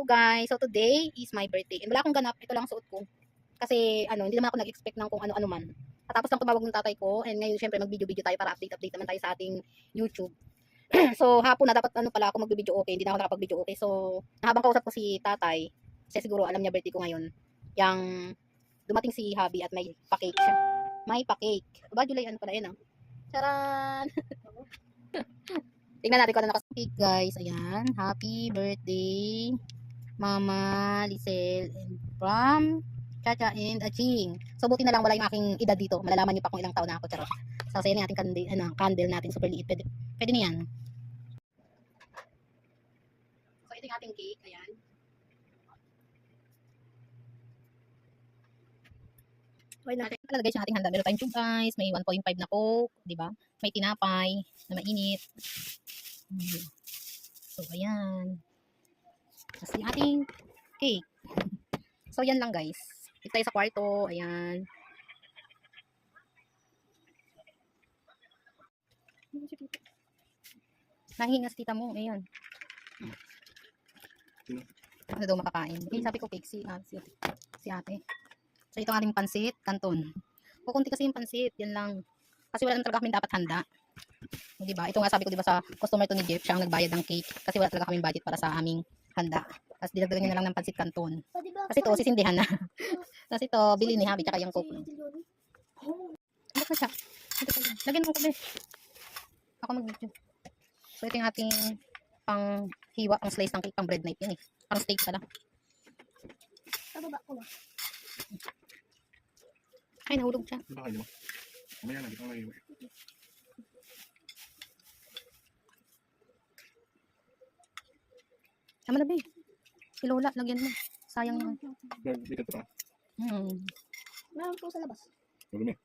So guys, so today is my birthday. And wala akong ganap, ito lang ang suot ko. Kasi ano, hindi naman ako nag-expect ng kung ano-ano man. Tapos lang tumawag ng tatay ko and ngayon syempre mag-video-video tayo para update-update naman tayo sa ating YouTube. so hapon na dapat ano pala ako mag-video okay, hindi na ako nakapag-video okay. So habang kausap ko si tatay, kasi siguro alam niya birthday ko ngayon, yang dumating si Habi at may pa-cake siya. May pa-cake. Ba, July ano pala yun ah. Charan! Tingnan natin kung ano nakasakit guys. Ayan. Happy birthday, Mama Lisel and from Chacha and Aching. So buti na lang wala yung aking edad dito. Malalaman niyo pa kung ilang taon na ako. Charot. So sa yung ating candle, ano, candle natin. Super liit. Pwede, pwede na yan. So ito yung ating cake. Ayan. Okay na. Talaga guys yung ating handa. Meron tayong tube ice, may 1.5 na coke, ba? May tinapay na mainit. Hmm. So, ayan. Ating cake. So, yan lang guys. Dito sa kwarto. Ayan. Nahinga si tita mo. Ayan. Ano daw makakain? Eh, sabi ko cake si, ah, si, si ate. So, ito ang ating pansit, kanton. Kukunti kasi yung pansit. Yan lang. Kasi wala na talaga kami dapat handa. O, Diba? Ito nga sabi ko, diba, sa customer to ni Jeff, siya ang nagbayad ng cake. Kasi wala talaga kaming budget para sa aming handa. Tapos dinagdagan niya na lang ng pansit kanton. Kasi ito, sisindihan na. Tapos ito, bili ni Habi, tsaka yung coke. Ano pa siya? Ito pa yan. Lagyan mo ko, be. Ako mag-video. So, ito yung ating pang hiwa, pang slice ng cake, pang bread knife yan eh. Pang steak pala. Pababa ko ba? Ay, nahulog siya. Ano ba kayo? Mamaya na, di ko ngayon. Tama na, be. Si Lola, lagyan mo. Sayang yun. Bird, di ka ito pa. Hmm. Meron po sa labas. Marumi.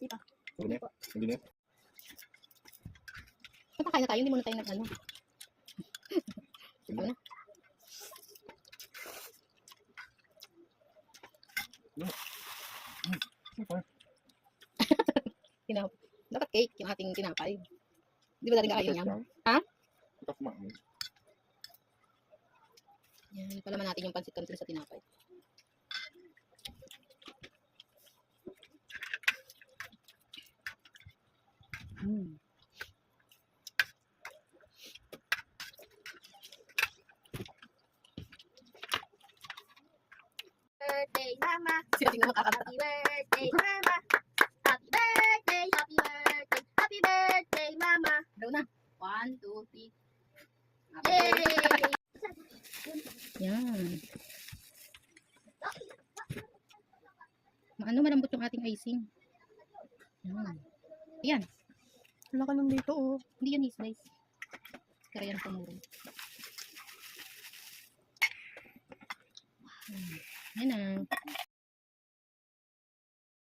Di pa. Marumi. Hindi na. Kakain na tayo, hindi muna tayo nag-ano. Tama na. Okay. Tinap Dapat cake yung ating tinapay. Di ba natin kakain yan? Ha? Ito kumain. Yan, palaman natin yung pansit kantin sa tinapay. Hmm. Birthday, Mama. Happy birthday, Mama. Happy birthday, happy birthday, happy birthday, Mama. Daw na. One, two, three. Yay! Yan. Maano malambot yung ating icing. Yan. Yan. Wala ka nang dito, oh. Hindi yan i-slice. Kaya yan pumuro. Hmm. Yan na.